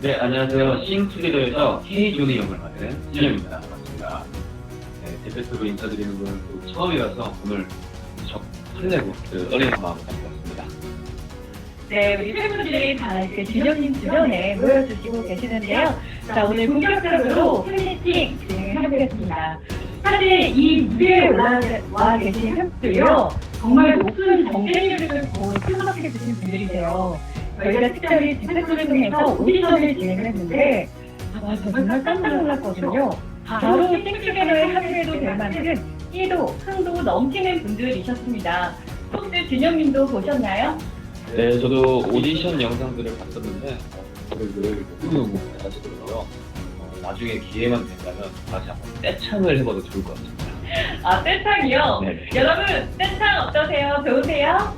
네, 안녕하세요. 싱투게더에서 K존의 역을 맡은 진영입니다. 반갑습니다. 네, 대표로 인사드리는 분은 또 처음이라서 오늘 적 설레고 그 떨리는 마음을 가지고 왔습니다. 네, 우리 팬분들이 다 이렇게 진영님 주변에 모여주시고 계시는데요. 자, 오늘 본격적으로 팬미팅 진행을 해보겠습니다. 사실 이 무대에 올라와 계신 팬분들요, 정말 높은 경쟁률을 보고 생각하게 되신 분들이세요. 저희가 특별히 디스플레이를 통해서 오디션을 진행을 했는데, 아, 저 정말 깜짝 놀랐거든요. 바로 싱크게더에 합류해도 될 만큼 끼도 흥도 넘치는 분들이셨습니다. 혹시 진영님도 보셨나요? 네, 저도 오디션 영상들을 봤었는데 어, 노래를 너무너무 잘하시더라고요. 어, 나중에 기회만 된다면 다시 한번 떼창을 해봐도 좋을 것 같습니다. 아, 떼창이요? 네. 여러분, 떼창 어떠세요? 좋으세요?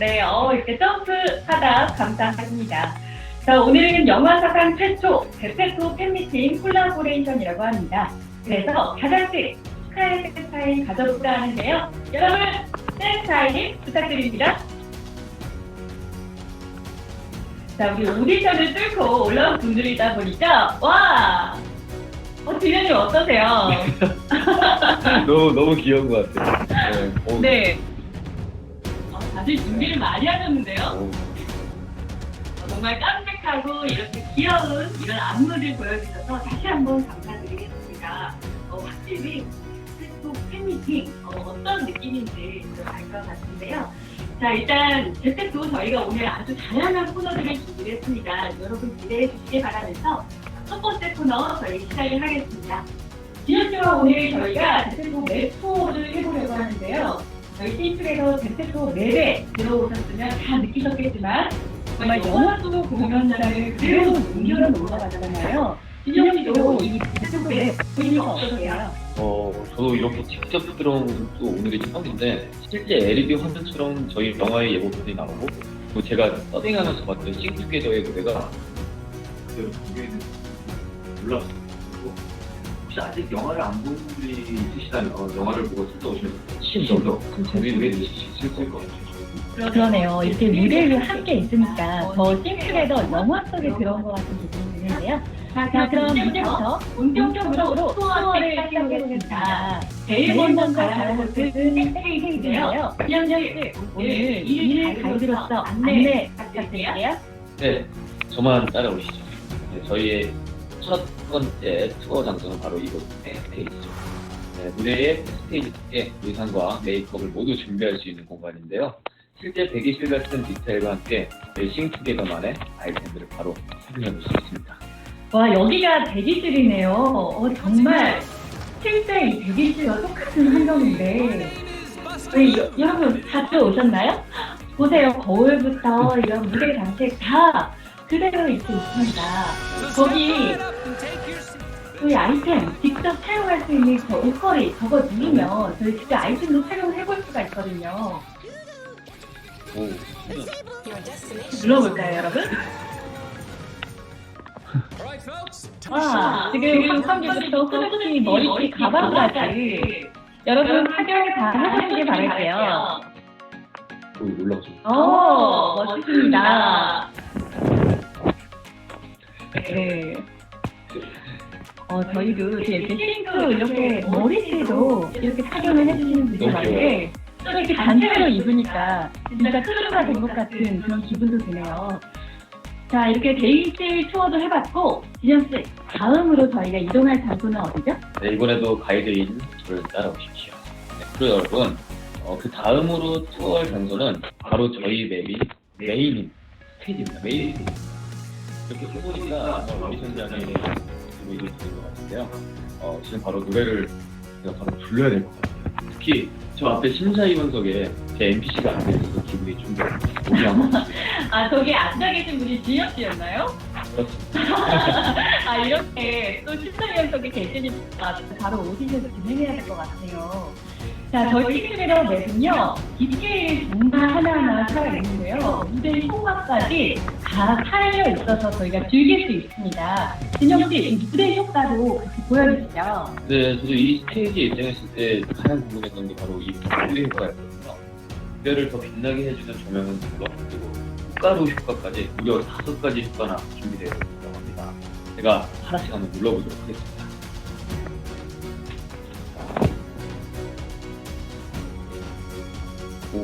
네, 어, 이렇게 점프하다 감사합니다. 자, 오늘은 영화사상 최초 대페토 팬미팅 콜라보레이션이라고 합니다. 그래서 가장씩 축하의 팬타임 가져볼까 하는데요. 여러분, 팬타임 부탁드립니다. 자, 우리 오디션을 뚫고 올라온 분들이다 보니까, 와! 어, 진현님 어떠세요? 너무 너무 귀여운 것 같아요. 네, 어, 네. 어, 다들 준비를 많이 하셨는데요. 정말 깜찍하고 이렇게 귀여운 이런 안무를 보여주셔서 다시 한번 감사드리겠습니다. 어, 확실히 또 팬미팅 어, 떤 느낌인지 좀알것 같은데요. 자 일단 제때도 저희가 오늘 아주 다양한 코너들을 준비를 했습니다. 여러분 기대해 주시기 바라면서 첫 번째 코너 저희 시작을 하겠습니다. 지난주와 오늘 저희가 제때 제때도 맵에 들어오셨으면 다 느끼셨겠지만 정말 영화 속 공연장을 그대로 옮겨서 올라가잖아요. 진영 씨도 이 보이는 거 어떠세요? 어, 저도 이렇게 직접 들어온 것도 오늘이 처음인데 실제 LED 화면처럼 저희 영화의 예고편이 나오고 또 제가 서빙하면서 봤던 싱투게더의 무대가 그대로 되는 몰랐어요. 혹시 아직 영화를 안 본 분들이 있으시다면 어, 영화를 보고 슬쩍 오시면 훨씬 더큰 재미를 있을 것 같아요. 그러네요. 이렇게 무대를 함께 있으니까 더 싱크레더 영화 속에 들어온 것 같은 기분이 드는데요. 자, 그럼 이제부터 본격적으로 투어를 시작해보겠습니다. 제일 먼저 가야 할 곳은 스테이지인데요. 김영렬 씨, 오늘 일 가이드로서 안내 부탁드릴게요. 네, 저만 따라오시죠. 네, 저희의 첫 번째 투어 장소는 바로 이곳 스테이지죠. 네, 무대의 스테이지에 의상과 메이크업을 모두 준비할 수 있는 공간인데요. 실제 대기실 같은 디테일과 함께 저희 싱투게더만의 아이템들을 바로 확인해 볼 수 있습니다. 와, 여기가 대기실이네요. 어, 정말 실제 이 대기실과 똑같은 환경인데. 우리 여- 여러분 자주 오셨나요? 보세요. 거울부터 이런 무대 장식 다 그대로 이렇게 있습니다. 거기 저희 아이템 직접 사용할 수 있는 저 옷걸이 저거 누르면 저희 직접 아이템도 사용을 해볼 수가 있거든요. 오, 눌러볼까요, 여러분? 와, 지금 감성기부터 후드티, 머리띠, 가방까지 여러분 착용을 다 해보시길 바랄게요. 오, 올라오죠. 오, 멋지십니다. 네. 어, 저희도 이렇게 싱크 이렇게 머리띠도 이렇게 착용을 해주시는 분들 너무 많은데 또 이렇게 단체로 입으니까 진짜 크루가 된 것 같은 그런 기분도 드네요. 자, 이렇게 데이실 투어도 해봤고, 지정씨, 다음으로 저희가 이동할 장소는 어디죠? 네, 이번에도 가이드인 저를 따라오십시오. 네, 그리고 여러분, 어, 그 다음으로 투어할 장소는 바로 저희 맵이 메인 스테이지입니다. 메인 스테이지. 이렇게 해보니까 어, 오디션장에 보이고 있는 것 같은데요. 어, 지금 바로 노래를 제가 바로 불러야 될 것 같아요. 특히 저 앞에 심사위원석에 제 NPC가 안 되어서 기분이 좀 오기 안 맞습니다. 아, 저기 앉아 계신 분이 지혁 씨였나요? 그렇습니다. 아, 이렇게 또 심사위원석에 계시니까 바로 오디션을 진행해야 될 것 같아요. 자, 저희 팀들의 맵은요, 디테일 정말 하나하나 살아있는데요. 무대 효과까지 다 살려 있어서 저희가 즐길 수 있습니다. 진영 씨, 이 무대 효과도 같이 보여주시죠. 네, 저도 이 스테이지에 입장했을 때 가장 궁금했던 게 바로 이 무대 효과였거든요. 무대를 더 빛나게 해주는 조명은 물론 그리고 꽃가루 효과까지 무려 다섯 가지 효과나 준비되어 있다고 합니다. 제가 하나씩 한번 눌러보도록 하겠습니다.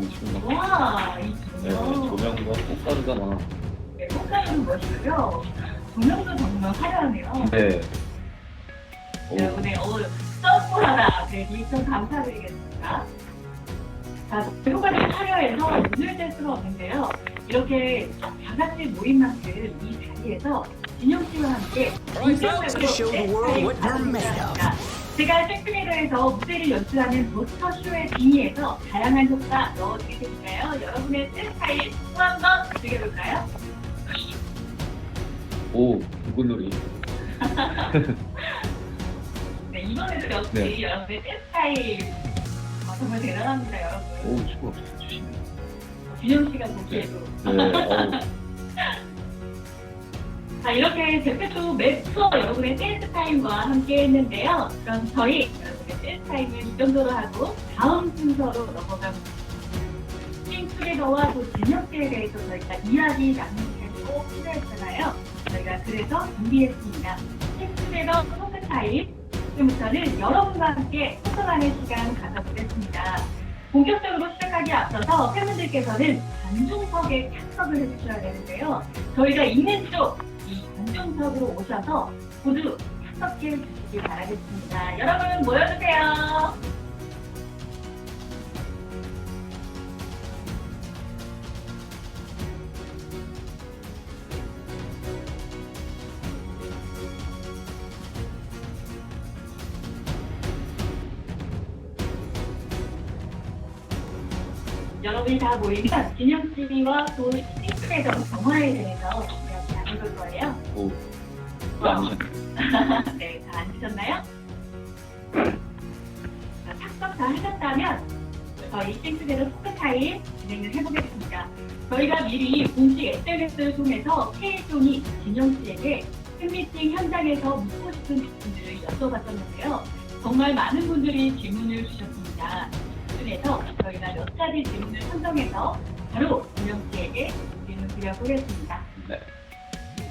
오, 지금 막 와, 이 네, 조명. 조명과 꽃가루가 막 네, 꽃가루는 멋있고요. 조명도 정말 화려하네요. 네. 오, 여러분의 어, 서프하다 네, 리액션 감사드리겠습니다. 자, 배우가를 화려해서 눈을 뗄 수가 없는데요. 이렇게 다 같이 모인 만큼 이 자리에서 진영 씨와 함께 show the world what you're made of. 제가 섹스메이더에서 무대를 연출하는 모스터 쇼의 빙의에서 다양한 효과 넣어드릴 테니까요. 여러분의 스타일 또 한번 즐겨볼까요? 오, 붉은놀이. 네, 이번에도 역시 네. 여러분의 스타일 어, 정말 대단합니다, 여러분. 오, 축구 주시네. 준영 씨가 보기에도. 네, 어우, 자, 이렇게 맵 투어 여러분의 댄스 타임과 함께 했는데요. 그럼 저희 여러분의 댄스 타임을 이 정도로 하고 다음 순서로 넘어가겠습니다. 킹투게더와 또 씨에 대해서 저희가 이야기 꼭 필요했잖아요. 저희가 그래서 준비했습니다. 킹투게더 토크 타임. 지금부터는 여러분과 함께 소통하는 시간 가져보겠습니다. 본격적으로 시작하기 앞서서 팬분들께서는 관중석에 착석을 해주셔야 되는데요. 저희가 있는 쪽, 이 관중석으로 오셔서 모두 착석해 주시기 바라겠습니다. 여러분 모여주세요. 여러분이 다 모이면 진영 씨와 또 싱크에서 정화에 대해서 나눠볼 거예요. 오, 이거 아니셨네. 네, 다 앉으셨나요? 자, 착석 다 하셨다면 저희 싱크대로 토크 타임 진행을 해보겠습니다. 저희가 미리 공식 SNS를 통해서 K존이 진영 씨에게 팬미팅 현장에서 묻고 싶은 질문들을 여쭤봤었는데요. 정말 많은 분들이 질문을 주셨습니다. 그중에서 저희가 몇 가지 질문을 선정해서 바로 진영 씨에게 질문 드려보겠습니다. 네.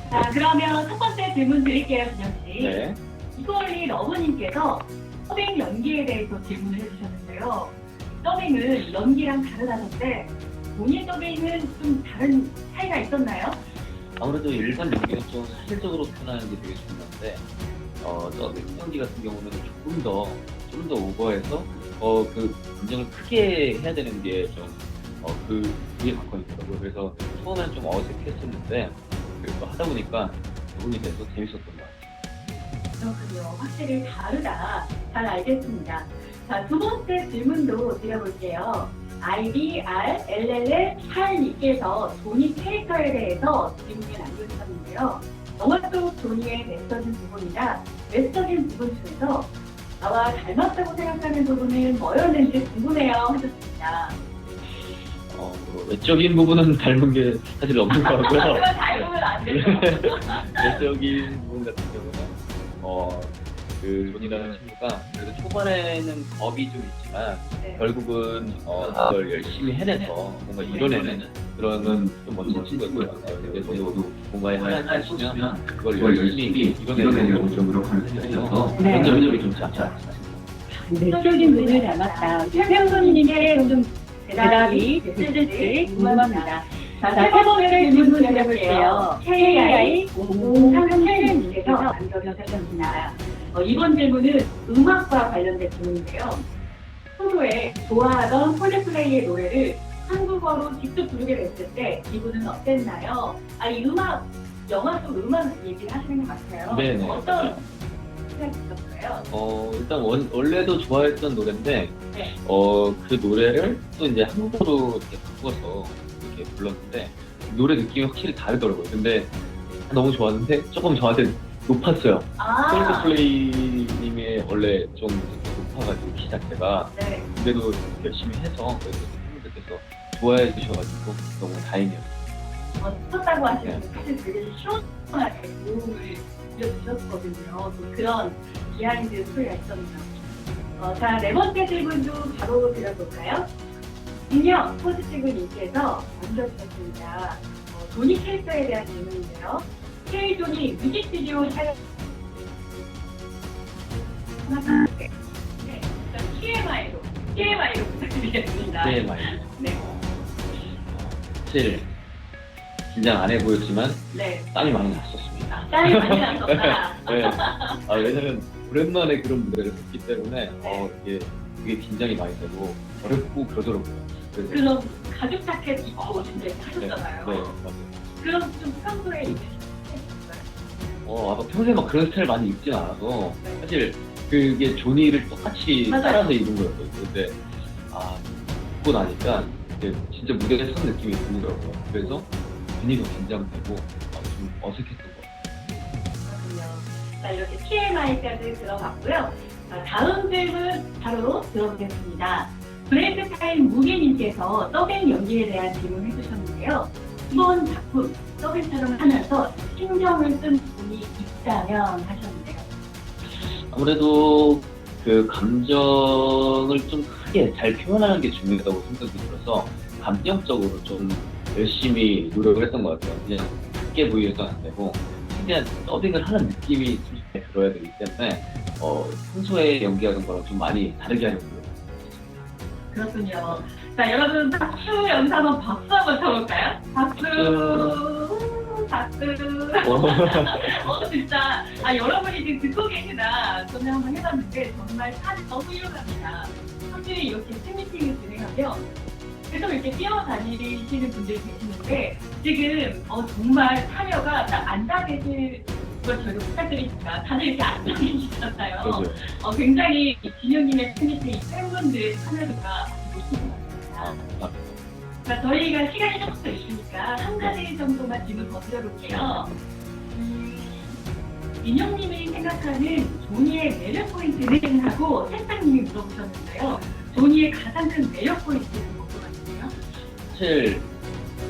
자, 그러면 첫 번째 질문 드릴게요, 진영 씨. 네. 이걸리 러브님께서 더빙 연기에 대해서 질문을 해주셨는데요. 더빙은 연기랑 다르다던데 본인 더빙은 좀 다른 차이가 있었나요? 아무래도 일반 연기는 좀 사실적으로 표현하는 게 되게 중요한데, 어, 더빙 연기 같은 경우는 조금 더, 좀 더 오버해서, 어, 그 감정을 크게 해야 되는 게 좀, 어, 그, 그게 관건이더라고요. 그래서 처음에는 좀 어색했었는데, 그래서 하다 보니까 적응이 돼서 재밌었던 것 같아요. 그렇군요. 확실히 다르다. 잘 알겠습니다. 자, 두 번째 질문도 드려볼게요. IBRLL82께서 조니 캐릭터에 대해서 질문을 남겨주셨는데요. 영화 속 조니의 내적인 부분이나 외적인 부분 중에서 나와 닮았다고 생각하는 부분은 뭐였는지 궁금해요 하셨습니다. 외적인 부분은 닮은 게 사실 없는 것 같고요. 닮으면 안 돼요. 외적인 부분 같은 경우는 어, 그 존이라는 친구가 그래도 초반에는 겁이 좀 있지만 네. 결국은 어, 그걸 열심히 해내서 뭔가 이뤄내는 그런 좀 멋진 친구였고요. 그래서 뭔가에 하나 하시면 그걸 열심히 이뤄내려고 좀 노력하는 편이어서 네. 그런 점이 좀 좋지 않습니다. 내적인 분을 닮았다. 최평선님의 좀 대답이 됐을지 궁금합니다. 자, 세 번째 질문 드려볼게요. KI0037님께서 남겨주셨습니다. 어, 이번 질문은 음악과 관련된 질문인데요. 평소에 좋아하던 콜드플레이의 노래를 한국어로 직접 부르게 됐을 때 기분은 어땠나요? 아, 이 음악, 영화 속 음악 얘기를 하시는 것 같아요. 네네. 어떤 생각이 있었어요? 어, 일단 원, 원래도 좋아했던 노래인데, 네. 어, 그 노래를 또 이제 한국어로 이렇게 바꿔서 이렇게 불렀는데, 노래 느낌이 확실히 다르더라고요. 근데 너무 좋았는데, 조금 저한테 높았어요. 아, 콜드플레이님의 원래 좀 높아가지고, 키 자체가. 네. 근데도 열심히 해서, 그래서 팬분들께서 좋아해 주셔가지고, 너무 다행이었어요. 어, 쳤다고 하시는데 사실 되게 시원하게 도움을 드려주셨거든요. 또 그런 비하인드 스토리가 있었네요. 어, 자, 네 번째 질문도 바로 드려볼까요? 인형 인께서 남겨주셨습니다. 어, 조니 캐릭터에 대한 질문인데요. K존이 뮤직비디오 촬영 네, 일단 TMI로 TMI로 부탁드리겠습니다. 네, 많이. 네, 사실 긴장 안 해 보였지만 네. 땀이 많이 났었습니다. 땀이 많이 났었다. 네. 아, 왜냐면 오랜만에 그런 무대를 했기 때문에 어, 이게 되게 긴장이 많이 되고 어렵고 그러더라고요. 그래서 그럼 가죽 자켓 입고 진짜 네, 하셨잖아요. 네, 맞아요. 그럼 좀 평소에 스타일인가요? 어, 아마 평소에 막 그런 스타일 많이 입진 않아서 네. 사실 그게 조니를 똑같이 맞아요. 따라서 입은 거였거든요. 근데 아 입고 나니까 이제 진짜 무대에 선 느낌이 들더라고요. 그래서 더 긴장되고 아, 좀 어색했던 것 같아요. 그렇군요. 자, 이렇게 TMI까지 들어갔고요. 자, 다음 질문 바로 들어보겠습니다. 브랜드 타임 무게님께서 더빙 연기에 대한 질문을 해주셨는데요. 이번 작품 더빙 촬영을 하면서 신경을 쓴 부분이 있다면 하셨는데요. 아무래도 그 감정을 좀 크게 잘 표현하는 게 중요하다고 생각이 들어서 감정적으로 좀 열심히 노력을 했던 것 같아요. 그냥 크게 보이려도 안 되고 최대한 더빙을 하는 느낌이 솔직히 들어야 되기 때문에 어, 평소에 연기하는 거랑 좀 많이 다르게 하려고 노력을 그렇군요. 자, 여러분 박수 영상 한번 박수 한번 쳐볼까요? 박수. 우, 박수. 어, 진짜. 아, 여러분이 지금 듣고 계시나 저는 한번 해봤는데 정말 살이 너무 일어납니다. 확실히 이렇게 팬미팅을 진행하면 계속 이렇게 뛰어다니시는 분들이 계시는데 지금 어, 정말 참여가 딱 계실 걸 저희가 부탁드리니까 다들 이렇게. 그래서 어, 굉장히 진영님의 팬미팅 팬분들 참여도가 높은 것 아, 같습니다. 아, 자, 저희가 시간이 조금 더 있으니까 한 가지 정도만 질문 더 드려볼게요. 음, 민영님이 생각하는 조니의 매력 포인트는 하고 세상님이 물어보셨는데요. 조니의 가장 큰 매력 포인트는? 사실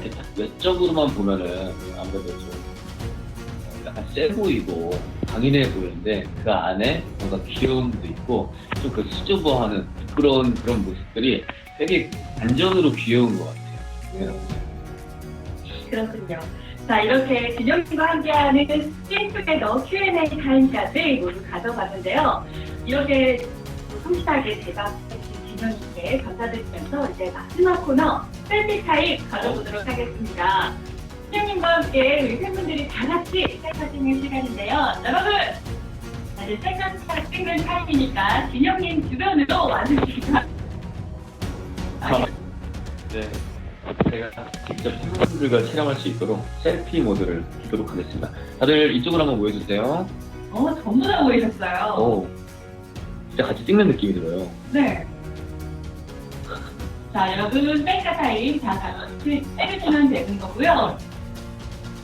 이렇게 딱 외적으로만 보면은 아무래도 좀 어, 약간 세 보이고 강인해 보이는데 그 안에 뭔가 귀여움도 있고 좀 그 수줍어하는 부끄러운 그런 모습들이 되게 안전으로 귀여운 것 같아요. 네. 그렇군요. 자, 이렇게 진영님과 함께하는 싱크게더 Q&A 타임까지 모두 가져봤는데요. 이렇게 성실하게 대답해 진영님께 감사드리면서 이제 마지막 코너 셀피 타임 가져보도록 하겠습니다. 진영님과 함께 우리 팬분들이 다 같이 셀카 찍는 시간인데요. 여러분! 다들 셀카 찍는 타임이니까 진영님 주변으로 와주시면 네. 제가 직접 팬분들과 촬영할 수 있도록 셀피 모드를 키도록 하겠습니다. 다들 이쪽으로 한번 모여주세요. 어, 전부 다 모이셨어요. 오, 진짜 같이 찍는 느낌이 들어요. 네. 자, 여러분, 타임 다 같이 때려주면 되는 거고요.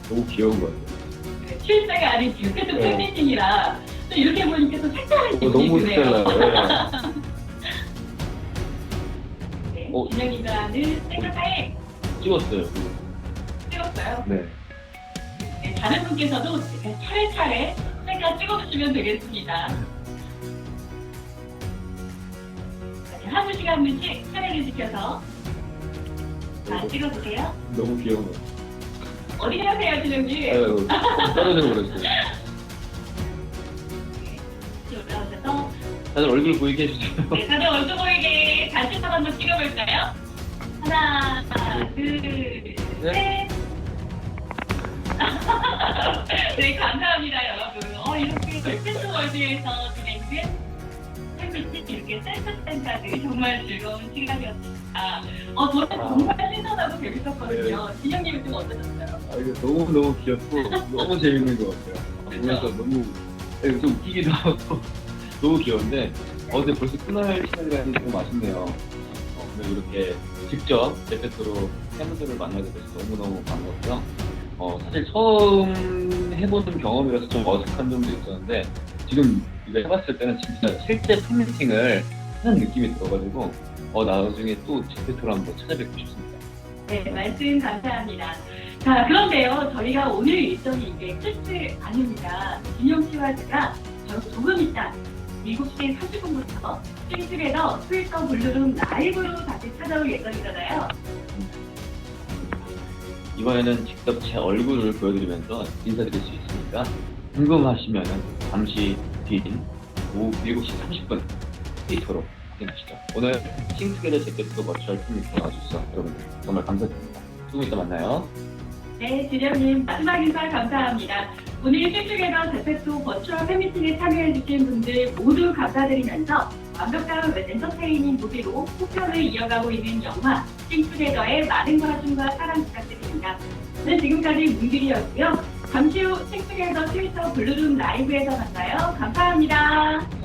너무 귀여운 것 같아요. 네, 실제가 아닌 지금 계속 네. 팬미팅이라 또 이렇게 보니까 또 색다른 어, 기분이 너무 드네요. 스텔라요. 네, 어. 진영이가 하는 셀카 타임 찍었어요. 찍었어요. 네. 네, 다른 분께서도 이렇게 차례차례 셀카 찍어주시면 되겠습니다. 한 분씩 한 분씩 차례를 지켜서 자, 찍어주세요. 너무 같아요. 어디 가세요, 진영님? 아유, 떨어져 버렸어요. 올라오셔서 다들 얼굴 보이게 해주세요. 네, 다들 얼굴 보이게 단체 사진 한번 찍어볼까요? 하나, 둘, 셋. 네, 감사합니다, 여러분. 어, 이렇게 셀프 월드에서 진행된 이렇게 셀프 팬까지 정말 즐거운 시간이었습니다. 어, 저는 정말 신선하고 재밌었거든요. 진영님은 좀 어떠셨어요? 아, 이거 너무너무 귀엽고 너무 재밌는 것 같아요. 아, 보면서 너무 네, 좀 웃기기도 하고 너무 귀여운데 어, 근데 벌써 끝날 시간이라니 너무 아쉽네요. 어, 오늘 이렇게 직접 제페토로 팬분들을 만나게 돼서 너무너무 반갑고요. 어, 사실 처음 해보는 경험이라서 좀 어색한 점도 있었는데 지금 이거 해봤을 때는 진짜 실제 팬미팅을 하는 느낌이 들어가지고 어, 나중에 또 제페토를 한번 찾아뵙고 싶습니다. 네, 말씀 감사합니다. 자, 그런데요, 저희가 오늘 일정이 이게 끝이 아닙니다. 진영 씨와 제가 저 조금 있다 7시 30분부터 싱글에서 트위터 블루룸 라이브로 다시 찾아올 예정이잖아요. 이번에는 직접 제 얼굴을 보여드리면서 인사드릴 수 있으니까 궁금하시면 잠시 뒤인 오후 7시 30분 데이터로 확인하시죠. 오늘 싱투게더 제페토 버추얼 팀이 나와주셔서 여러분 정말 감사드립니다. 조금 이따 만나요. 네, 주령님 마지막 인사 감사합니다. 오늘 실주게더 대페토 버추얼 팬미팅에 참여해주신 분들 모두 감사드리면서 완벽한 엔터테이닝 무대로 후편을 이어가고 있는 영화 싱투게더의 많은 관심과 사랑 부탁드립니다. 네, 지금까지 문길이었고요. 잠시 후 싱투게더 트위터 블루룸 라이브에서 만나요. 감사합니다.